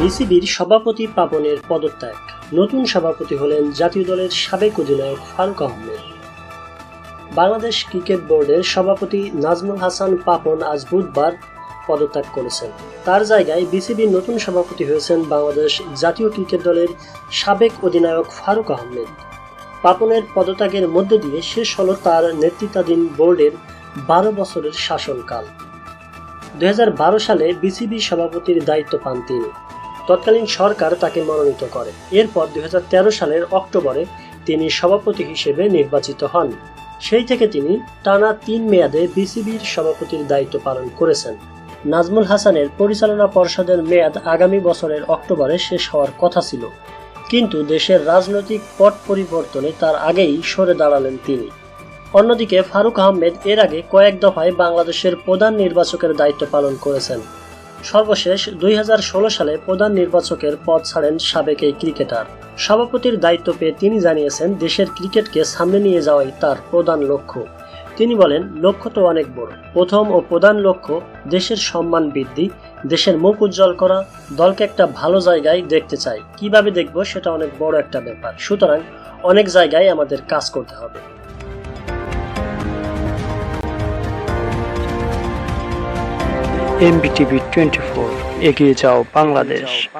বিসিবির সভাপতি পাপনের পদত্যাগ। নতুন সভাপতি হলেন জাতীয় দলের সাবেক অধিনায়ক ফারুক আহমেদ। বাংলাদেশ ক্রিকেট বোর্ডের সভাপতি নাজমুল হাসান পাপন আজ বুধবার পদত্যাগ করেছেন। তার জায়গায় বিসিবির নতুন সভাপতি হয়েছেন বাংলাদেশ জাতীয় ক্রিকেট দলের সাবেক অধিনায়ক ফারুক আহমেদ। পাপনের পদত্যাগের মধ্য দিয়ে শেষ হলো তার নেতৃত্বাধীন বোর্ডের বারো বছরের শাসনকাল। দুই হাজার বারো সালে বিসিবি সভাপতির দায়িত্ব পান তিনি। তৎকালীন সরকার তাকে মনোনীত করে। এরপর দুই হাজার তেরো সালের অক্টোবরে তিনি সভাপতি হিসেবে নির্বাচিত হন। সেই থেকে তিনি টানা তিন মেয়াদে বিসিবির সভাপতির দায়িত্ব পালন করেছেন। নাজমুল হাসানের পরিচালনা পর্ষদের মেয়াদ আগামী বছরের অক্টোবরে শেষ হওয়ার কথা ছিল। কিন্তু দেশের রাজনৈতিক পট পরিবর্তনে তার আগেই সরে দাঁড়ালেন তিনি। অন্যদিকে ফারুক আহমেদ এর আগে কয়েক দফায় বাংলাদেশের প্রধান নির্বাচকের দায়িত্ব পালন করেছেন। সর্বশেষ দুই হাজার ষোলো সালে প্রধান নির্বাচকের পদ ছাড়েন সাবেক এই ক্রিকেটার। সভাপতির দায়িত্ব পেয়ে তিনি জানিয়েছেন, দেশের ক্রিকেটকে সামনে নিয়ে যাওয়াই তার প্রধান লক্ষ্য। তিনি বলেন, লক্ষ্য তো অনেক বড়। প্রথম ও প্রধান লক্ষ্য, দেশের সম্মান বৃদ্ধি, দেশের মুখ উজ্জ্বল করা, দলকে একটা ভালো জায়গায় দেখতে চাই। কীভাবে দেখব সেটা অনেক বড় একটা ব্যাপার। সুতরাং অনেক জায়গায় আমাদের কাজ করতে হবে। MBTV twenty four. এগিয়ে যাও বাংলাদেশ।